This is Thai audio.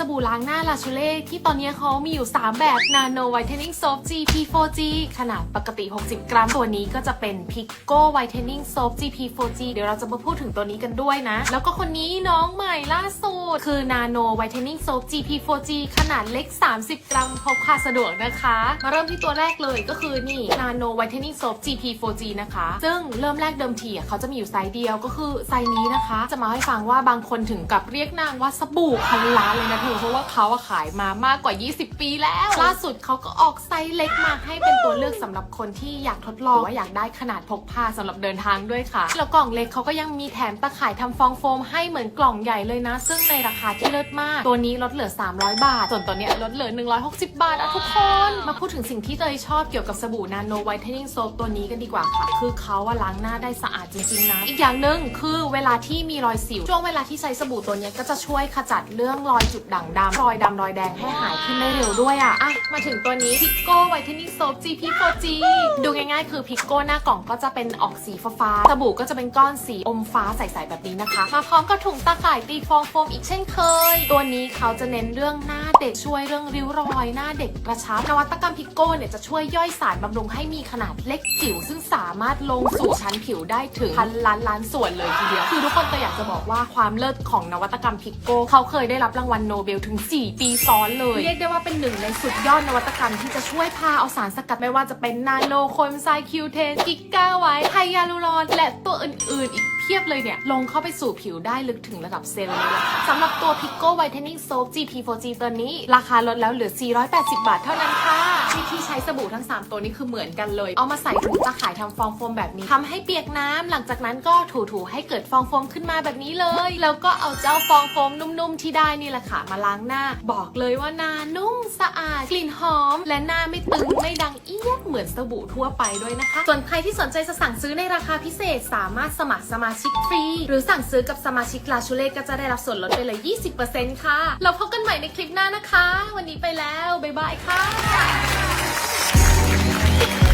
สบู่ล้างหน้าลาชูเล่ที่ตอนนี้เขามีอยู่ 3 แบบ Nano Whitening Soap GP 4G ขนาดปกติ 60 กรัม ตัวนี้ก็จะเป็น Pico Whitening Soap GP 4G เดี๋ยวเราจะมาพูดถึงตัวนี้กันด้วยนะ แล้วก็คนนี้น้องใหม่ล่าสุด คือ Nano Whitening Soap GP 4G ขนาดเล็ก 30 กรัมพกพาสะดวกนะคะ มาเริ่มที่ตัวแรกเลยก็คือนี่ Nano Whitening Soap GP 4G นะคะ ซึ่งเริ่มแรกเดิมทีอะเขาจะมีอยู่ไซส์เดียวก็คือไซส์นี้นะคะ จะมาให้ฟังว่าบางคนถึงกับเรียกนางว่าสบู่พันล้านเลยนะเธอเพราะว่าเขาอะขายมามากกว่า 20 ปีแล้ว ล่าสุดเขาก็ออกไซส์เล็กมาให้เป็นตัวเลือกสำหรับคนที่อยากทดลองว่าอยากได้ขนาดพกพาสำหรับเดินทางด้วยค่ะ แล้วกล่องเล็กเขาก็ยังมีแถมตะข่ายทำฟองโฟมให้เหมือนกล่องใหญ่เลยนะ ซึ่งในราคาที่เลิศมาก ตัวนี้ลดเหลือ 300 บาท ส่วนตัวเนี้ยลดเหลือ 160 บาทอะทุกคน มาพูดถึงสิ่งที่เตยชอบเกี่ยวกับสบู่นาโนไวท์เทนนิ่งโซปตัวนี้กันดีกว่าค่ะ คือเขาอะล้างหน้าได้สะอาดจริงๆนะ อีกอย่างหนึ่งคือเวลาที่มีรอยสิว ช่วงเวลาที่ใช้สบู่ตัวเนี้ยก็จะช่วยขจัดเรื่องรอยจุดด่างดำรอยดำรอยแดงให้หายขึ้นได้เร็วด้วยอะอะ มาถึงตัวนี้พิกโก้ไวท์เทนนิ่งโซป GP 4G ดูง่ายๆ คือพิกโก้หน้ากล่องก็จะเป็นออกสีฟ้าสบู่ก็จะเป็นก้อนสีอมฟ้าใสๆแบบนี้นะคะ มาพร้อมกับถุงตะข่ายตีฟองโฟมอีกเช่นเคย ตัวนี้เขาจะเน้นเรื่องหน้าเด็กช่วยเรื่องริ้วรอยหน้าเด็กกระชับนวัตกรรมพิกโก้เนี่ยจะช่วยย่อยสารบำรุงให้มีขนาดเล็กจิ๋วซึ่งสามารถลงสู่ชั้นผิวได้ถึงพันล้านล้านส่วนเลยทีเดียว คือทุกคนตัวอยากจะบอกว่าความเลิศของนวัตกรรมพิกโก้เขาเคยได้รับรางวัลโนเบลถึง 4 ปีซ้อนเลย เรียกได้ว่าเป็นหนึ่งในสุดยอดนวัตกรรมที่จะช่วยพาเอาสารสกัดไม่ว่าจะเป็นนาโนโคมไซคิวเทนกิก้าไวท์ไฮยาลูรอน และตัวอื่นๆ อีกเพียบเลยเนี่ย ลงเข้าไปสู่ผิวได้ลึกถึงระดับเซลล์เลยล่ะค่ะสำหรับตัว Pico Whitening Soap GP4G ตัวนี้ ราคาลดแล้วเหลือ 480 บาทเท่านั้นค่ะ วิธีใช้สบู่ทั้ง 3 ตัวนี้คือเหมือนกันเลย เอามาใส่ถุงตะข่ายทำฟองโฟมแบบนี้ทำให้เปียกน้ำหลังจากนั้นก็ถูๆให้เกิดฟองโฟมขึ้นมาแบบนี้เลย แล้วก็เอาเจ้าฟองโฟมนุ่มๆ ที่ได้นี่แหละค่ะมาล้างหน้า บอกเลยว่าหน้านุ่มสะอาด กลิ่นหอม และหน้าไม่ตึงไม่ดังเอี้ยดเหมือนสบู่ทั่วไปด้วยนะคะ ส่วนใครที่สนใจจะสั่งซื้อในราคาพิเศษสามารถสมัครสมาชิกฟรี หรือสั่งซื้อกับสมาชิกลาชูเล่ก็จะได้รับส่วนลดไปเลย 20%ค่ะ เราพบกันใหม่ในคลิปหน้านะคะ วันนี้ไปแล้ว บ๊ายบายค่ะ Thank you.